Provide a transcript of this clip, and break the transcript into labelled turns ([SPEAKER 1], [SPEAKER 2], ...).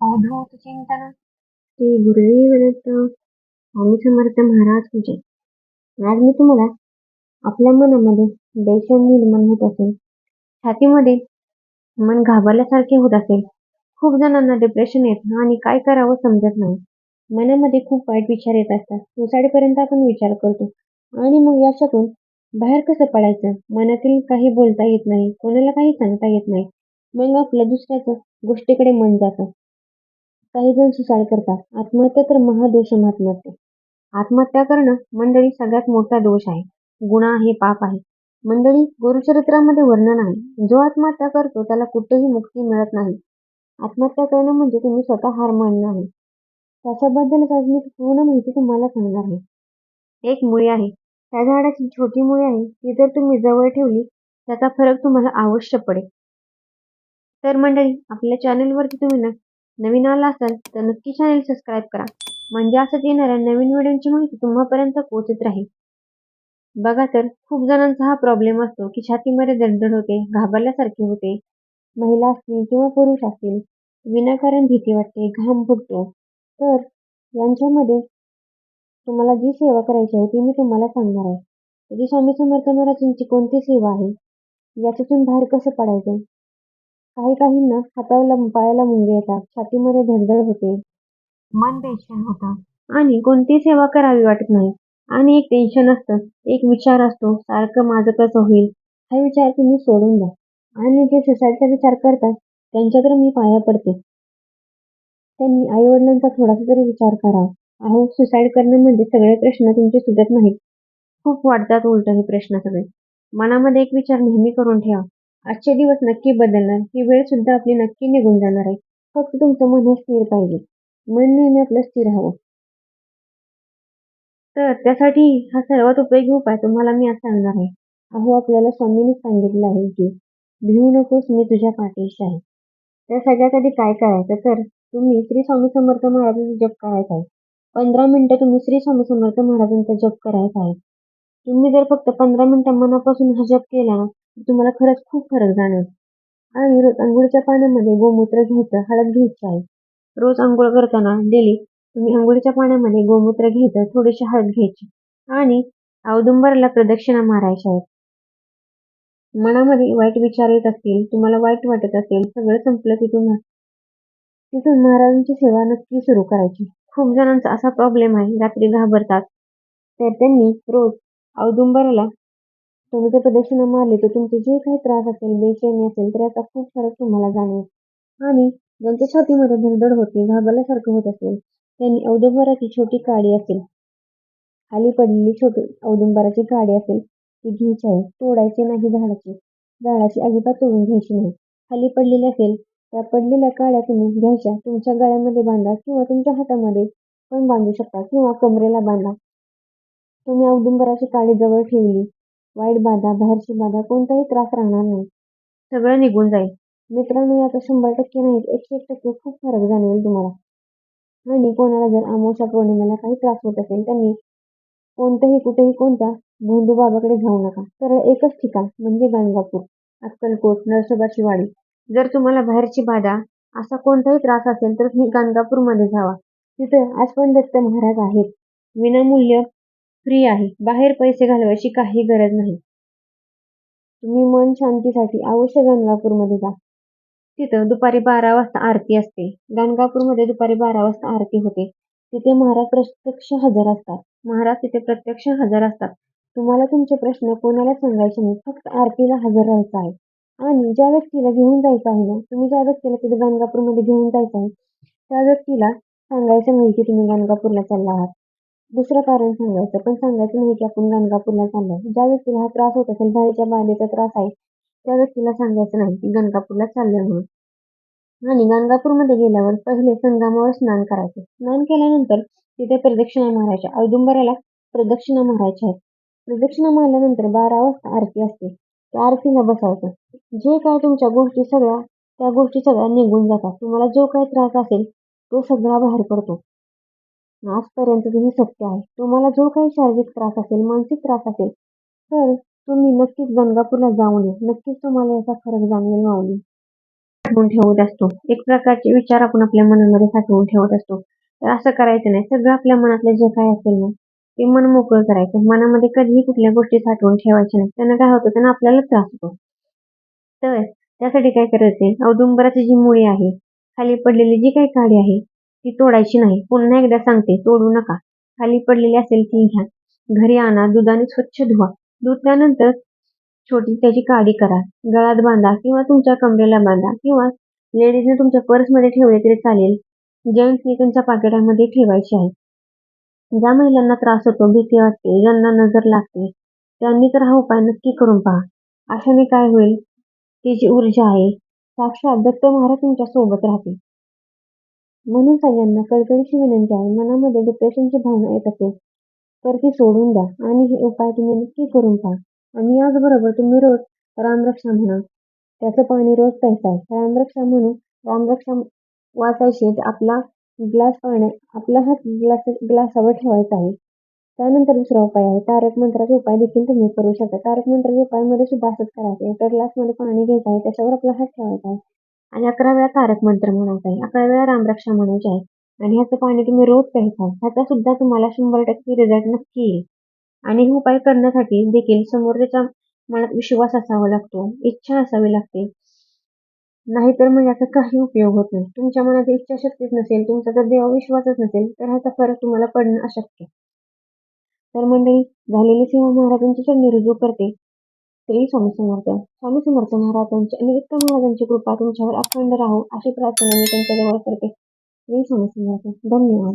[SPEAKER 1] अवधूत चिंतन श्री गुरुदेव दत्त स्वामी समर्थ महाराज तुझे आज मी तुम्हाला आपल्या मनामध्ये बेचैन निर्माण होत असेल छातीमध्ये मन घाबरल्यासारखे होत असेल खूप जणांना डिप्रेशन येतं आणि काय करावं समजत नाही. मनामध्ये खूप वाईट विचार येत असतात. सोसाडीपर्यंत आपण विचार करतो आणि मग याच्यातून बाहेर कसं पडायचं? मनातील काही बोलता येत नाही कोणाला काही सांगता येत नाही. मग आपलं दुसऱ्याच गोष्टीकडे मन जातं. काही जण सुसाईड करतात. आत्महत्या तर महादोष आत्महत्या आत्महत्या करणं मंडळी सगळ्यात मोठा दोष आहे. गुन्हा आहे पाप आहे. मंडळी गुरुचरित्रामध्ये वर्णन आहे. जो आत्महत्या करतो त्याला कुठेही मुक्ती मिळत नाही. आत्महत्या करणं म्हणजे तुम्ही स्वतः हार मानणं आहे त्याच्याबद्दलच आज मी पूर्ण माहिती तुम्हाला सांगणार आहे. एक मुळी आहे. त्या झाडाची छोटी मुळी आहे. ती जर तुम्ही जवळ ठेवली त्याचा फरक तुम्हाला अवश्य पडेल. तर मंडळी आपल्या चॅनलवरती तुम्ही ना नवीन आला असाल तर नक्की चॅनल सबस्क्राईब करा. म्हणजे असंच येणाऱ्या नवीन व्हिडिओची माहिती तुम्हापर्यंत पोहोचत राहील. बघा तर खूप जणांचा हा प्रॉब्लेम असतो की छातीमध्ये दडदड होते घाबरल्यासारखे होते. महिला असतील किंवा पुरुष असतील विनाकारण भीती वाटते घाम फुटतो. तर यांच्यामध्ये तुम्हाला जी सेवा करायची आहे ती मी तुम्हाला सांगणार आहे. तरी स्वामी समर्थ महाराजांची कोणती सेवा आहे याच्यातून बाहेर कसं पडायचं? काही काहींना हाताला पायाला मुंगे येतात. छातीमध्ये धडधड होते. मन बेचैन होतं. आणि कोणती सेवा करावी वाटत नाही. आणि एक टेन्शन असतं. एक विचार असतो. सारखं माझं कसं होईल? हा विचार तुम्ही सोडून द्या. आणि जे सुसाईडचा विचार करतात त्यांच्या तर मी पाया पडते. त्यांनी आई वडिलांचा थोडासा तरी विचार करावा. अहो सुसाईड करणं म्हणजे सगळे प्रश्न तुमचे सुटत नाहीत. खूप वाढतात उलट हे प्रश्न सगळे. मनामध्ये एक विचार नेहमी करून ठेवा. आजचे दिवस नक्की बदलणार ही वेळ सुद्धा आपली नक्की निघून जाणार आहे. फक्त तुमचं मन हे स्थिर पाहिजे. मन नेहमी आपलं स्थिर हवं. तर त्यासाठी हा सर्वात उपयोगी उपाय तुम्हाला मी आज सांगणार आहे. अहो आपल्याला स्वामींनी सांगितलं आहे की भिवू नकोस मी तुझ्या पाठीशी आहे. त्या सगळ्यात आधी काय करायचं? तर तुम्ही श्री स्वामी समर्थ महाराजांचा जप करायचा आहे. पंधरा मिनटं तुम्ही श्री स्वामी समर्थ महाराजांचा जप करायचा आहे. तुम्ही जर फक्त पंधरा मिनटं मनापासून हा जप केला ना तुम्हाला खरंच खूप फरक जाणवेल आणि रोज अंघोळीच्या पाण्यामध्ये गोमूत्र घ्यायचं हळद घ्यायची आहे. रोज अंघोळ करताना डेली तुम्ही अंघोळीच्या पाण्यामध्ये गोमूत्र घ्यायचं थोडीशी हळद घ्यायची आणि औदुंबरला प्रदक्षिणा मारायच्या आहेत मनामध्ये वाईट विचार येत असतील तुम्हाला वाईट वाटत असेल सगळं संपलं तिथून. तिथून महाराजांची सेवा नक्की सुरू करायची. खूप जणांचा असा प्रॉब्लेम आहे रात्री घाबरतात. तर त्यांनी रोज औदुंबराला तुम्ही जर प्रदक्षिणा मारली तर तुमचे जे काही त्रास असेल बेचैनी असेल तर याचा खूप फरक तुम्हाला जाणवेल. आणि ज्यांच्या छातीमध्ये धडधड होते घाबरल्यासारखं होत असेल त्यांनी औदुंबराची छोटी काडी असेल खाली पडलेली छोटी औदुंबराची काडी असेल ती घ्यायची आहे. तोडायची नाही झाडाची. झाडाची अजिबात तोडून घ्यायची नाही. खाली पडलेली असेल त्या पडलेल्या काड्या तुम्ही घ्यायच्या. तुमच्या गळ्यामध्ये बांधा किंवा तुमच्या हातामध्ये पण बांधू शकता किंवा कमरेला बांधा. तुम्ही औदुंबराची काडी जवळ ठेवली वाईट बाधा बाहेरची बाधा कोणताही त्रास राहणार नाही. सगळं निघून जाईल. मित्रांनो याचा शंभर टक्के नाही एकशे एक टक्के खूप फरक जाणवेल तुम्हाला. आणि कोणाला जर अमावस्या पौर्णिमेला काही त्रास होत असेल त्यांनी कोणत्याही कुठेही कोणत्या भोंदू बाबाकडे जाऊ नका. तर एकच ठिकाण म्हणजे गाणगापूर अक्कलकोट नरसोबाची वाडी जर तुम्हाला बाहेरची बाधा असा कोणताही त्रास असेल तर तुम्ही गाणगापूरमध्ये जावा. तिथे आज पण दत्त महाराज आहेत. विनामूल्य फ्री आहे. बाहेर पैसे घालवायची काही गरज नाही. तुम्ही मन शांतीसाठी अवश्य गणगापूरमध्ये जा. तिथं दुपारी बारा वाजता आरती असते. गणगापूरमध्ये दुपारी बारा वाजता आरती होते. तिथे महाराज प्रत्यक्ष हजर असतात. महाराज तिथे प्रत्यक्ष हजर असतात. तुम्हाला तुमचे प्रश्न कोणाला सांगायचे नाही. फक्त आरतीला हजर राहायचं आहे. आणि ज्या व्यक्तीला घेऊन जायचं आहे ना तुम्ही ज्या व्यक्तीला तिथे गणगापूरमध्ये घेऊन जायचं आहे त्या व्यक्तीला सांगायचं नाही की तुम्ही गणगापूरला चालला आहात. दुसरं कारण सांगायचं पण सांगायचं नाही की आपण गणगापूरला चाललोय. ज्या व्यक्तीला हा त्रास होत असेल भाईच्या बाधेचा त्रास आहे त्या व्यक्तीला सांगायचं नाही की गणगापूरला चाललोय म्हणून. आणि गणगापूरमध्ये गेल्यावर पहिले संगमावर स्नान करायचं. स्नान केल्यानंतर तिथे प्रदक्षिणा मारायच्या. औदुंबराला प्रदक्षिणा मारायच्या आहेत. प्रदक्षिणा मारल्यानंतर बारा वाजता आरती असते. त्या आरतीला बसायचं. जे काय तुमच्या गोष्टी सगळ्या त्या गोष्टी सगळ्या निघून जातात. तुम्हाला जो काही त्रास असेल तो सगळा बाहेर पडतो. आजपर्यंत हे सत्य आहे. तुम्हाला जो काही शारीरिक त्रास असेल मानसिक त्रास असेल तर तुम्ही नक्कीच गणगापूरला जाऊन या. नक्कीच तुम्हाला याचा फरक जाणवेल माऊली. साठवून ठेवत असतो. एक प्रकारचे विचार आपण आपल्या मनामध्ये साठवून ठेवत असतो. तर असं करायचं नाही. सगळं आपल्या मनातलं जे काय असेल ना ते मन मोकळं करायचं. मनामध्ये कधीही कुठल्या गोष्टी साठवून ठेवायच्या नाही. त्यानं काय होतं त्यानं आपल्याला त्रास होतो. तर त्यासाठी काय करायचंय औदुंबराची जी मुळी आहे खाली पडलेली जी काही काडी आहे ती तोडायची नाही. पुन्हा एकदा सांगते तोडू नका. खाली पडलेली असेल ती घ्या. घरी आणा दुधाने स्वच्छ धुवा. धुतल्यानंतर छोटी त्याची काडी करा. गळ्यात बांधा किंवा तुमच्या कमरेला बांधा किंवा लेडीजने तुमच्या पर्समध्ये ठेवले तरी चालेल. जेंट्सने त्यांच्या पाकिटामध्ये ठेवायची आहे. ज्या महिलांना त्रास होतो भीती वाटते ज्यांना नजर लागते त्यांनी तर हा उपाय नक्की करून पहा. अशाने काय होईल? तिची ऊर्जा आहे साक्षात दत्त महाराज तुमच्यासोबत राहतील. म्हणून सगळ्यांना कळकळीची विनंती आहे. मनामध्ये डिप्रेशनची भावना येत असेल तर ती सोडून द्या. आणि हे उपाय तुम्ही नक्की करून पहा. आणि याचबरोबर तुम्ही रोज रामरक्षा म्हणा त्याचं पाणी रोज प्यायचं आहे रामरक्षा म्हणून रामरक्षा वाचायची आपला ग्लास पाण्या आपला हात ग्लास ग्लासावर ठेवायचा आहे. त्यानंतर दुसरा उपाय आहे. तारक मंत्राचा उपाय देखील तुम्ही करू शकता. तारक मंत्राच्या उपायामध्ये सुद्धा असंच करायचं आहे. एका ग्लासमध्ये पाणी घ्यायचं आहे त्याच्यावर आपला हात ठेवायचा आहे. आणि अकरा वेळा तारक मंत्र म्हणायचा आहे. अकरा वेळा रामरक्षा म्हणायची आहे. आणि ह्याचं पाणी तुम्ही रोज प्यायचं आहे. ह्याचा सुद्धा तुम्हाला शंभर टक्के रिझल्ट नक्की येईल. आणि हे उपाय करण्यासाठी देखील समोरच्या मनात विश्वास असावा लागतो. इच्छा असावी लागते. नाहीतर मग याचा काही उपयोग होत नाही. तुमच्या मनात इच्छाशक्तीच नसेल तुमचा जर देवा विश्वासच नसेल तर ह्याचा फरक तुम्हाला पडणं अशक्य तर मंडळी झालेली सेवा महाराजांची चरणी रुजू करते. श्री स्वामी समर्थ. स्वामी समर्थ महाराजांची निवृत्त महाराजांची कृपा तुमच्यावर अखंड राहो अशी प्रार्थना मी त्यांच्याजवळ करते. श्री स्वामी समर्थ. धन्यवाद.